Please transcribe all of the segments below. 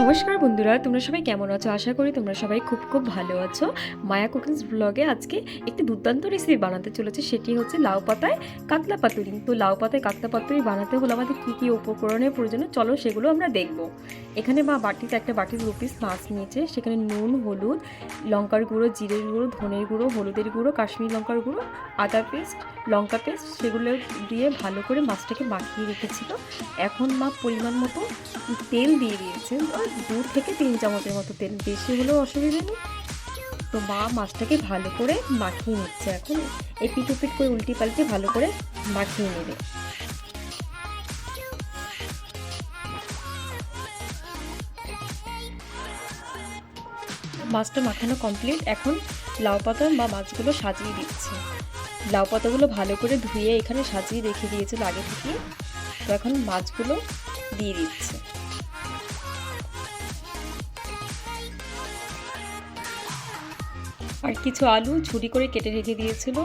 নমস্কার বন্ধুরা, তোমরা সবাই কেমন আছো? আশা করি তোমরা সবাই খুব খুব ভালো আছো। মায়া কুকিংস ব্লগে আজকে একটি দুর্দান্ত রেসিপি বানাতে চলেছে, সেটি হচ্ছে লাউ পাতায় কাতলা পাতুরি। তো লাউ পাতায় কাতলা পাতুরি বানাতে হলে আমাদের কী কী উপকরণের প্রয়োজন? চলো সেগুলো আমরা দেখব। এখানে মা বাটিতে একটা বাটির দু পিস মাছ নিয়েছে, সেখানে নুন, হলুদ, লঙ্কার গুঁড়ো, জিরের গুঁড়ো, ধনের গুঁড়ো, হলুদের গুঁড়ো, কাশ্মীর লঙ্কার গুঁড়ো, আদা পেস্ট লঙ্কা পেস্ট সেগুলো দিয়ে ভালো করে মাছটাকে মাখিয়ে রেখেছিল। এখন মা পরিমাণ মতো তেল দিয়ে দিয়েছে। দু থেকে তিন চামচের মতো তেল। বেশি হলেও অসুবিধা নেই। তো মা মাছটাকে ভালো করে মাখিয়ে নিচ্ছে এখন। এই পিঠ পিঠ করে উল্টি পাল্টে ভালো করে মাখিয়ে নেবে। মাছটা মাখানো কমপ্লিট। এখন লাউ পাতা বা মাছগুলো সাজিয়ে দিচ্ছে। লাউ পাতাগুলো ভালো করে ধুয়ে এখানে সাজিয়ে রেখে দিয়েছিল আগে থেকে তো এখন মাছগুলো দিয়ে দিচ্ছে। আর কিছু আলু ঝুড়ি করে কেটে রেখে দিয়েছিল।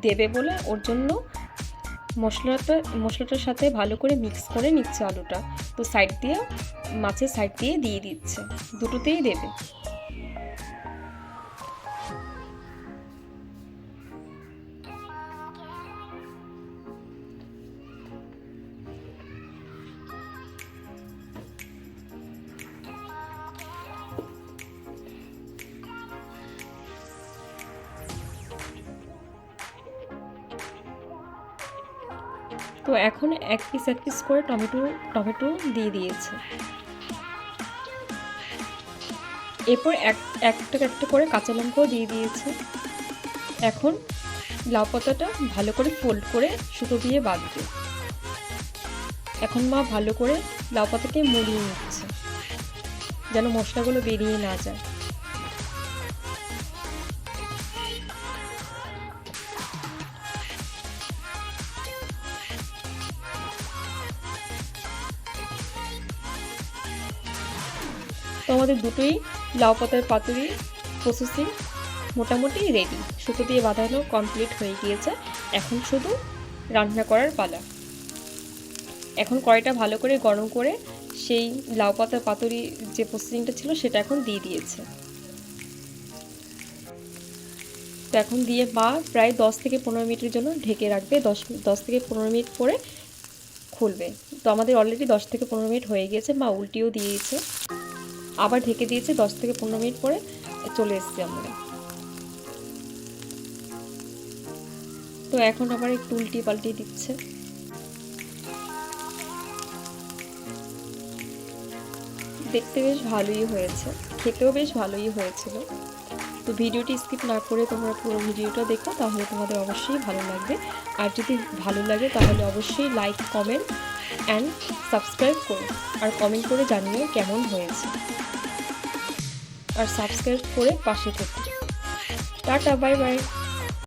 দেবে বলে ওর জন্য মশলাটা, মশলাটার সাথে ভালো করে মিক্স করে নিচ্ছে আলুটা। তো সাইড দিয়ে, মাছের সাইড দিয়ে দিয়ে দিচ্ছে। দুটোতেই দেবে। তো এখন এক পিস এক পিস করে টমেটো টমেটো দিয়ে দিয়েছে। এরপর এক, একটা একটা করে কাঁচা লঙ্কাও দিয়ে দিয়েছে। এখন লাউ পাতাটা ভালো করে ফোল্ড করে সুতো দিয়ে বাঁধবে। এখন মা ভালো করে লাউ পাতাকে মুড়িয়ে নিচ্ছে, যেন মশলাগুলো বেরিয়ে না যায়। তো আমাদের দুটোই লাউ পাতার পাতুরি প্রসেসিং মোটামুটি রেডি সুতো দিয়ে বাঁধানো কমপ্লিট হয়ে গিয়েছে। এখন শুধু রান্না করার পালা। এখন কড়াইটা ভালো করে গরম করে সেই লাউ পাতার পাতুরি যে প্রসেসিংটা ছিল সেটা এখন দিয়ে দিয়েছে। তো এখন দিয়ে মা প্রায় দশ থেকে পনেরো মিনিটের জন্য ঢেকে রাখবে। দশ দশ থেকে পনেরো মিনিট পরে খুলবে। তো আমাদের অলরেডি দশ থেকে পনেরো মিনিট হয়ে গিয়েছে। মা উল্টিও দিয়েছে। আবার ঢেকে দিয়েছে, দশ থেকে পনেরো মিনিট পরে চলে এসছি আমরা। তো এখন আবার একটু উল্টি পাল্টি দিচ্ছে। দেখতে বেশ ভালোই হয়েছে, খেতেও বেশ ভালোই হয়েছিল। তো ভিডিওটি স্কিপ না করে তোমরা পুরো ভিডিওটা দেখো, তাহলে তোমাদের অবশ্যই ভালো লাগবে। আর যদি ভালো লাগে, তাহলে অবশ্যই লাইক কমেন্ট অ্যান্ড সাবস্ক্রাইব করো। আর কমেন্ট করে জানিও কেমন হয়েছে। আর সাবস্ক্রাইব করে পাশে থেকো। Tata bye bye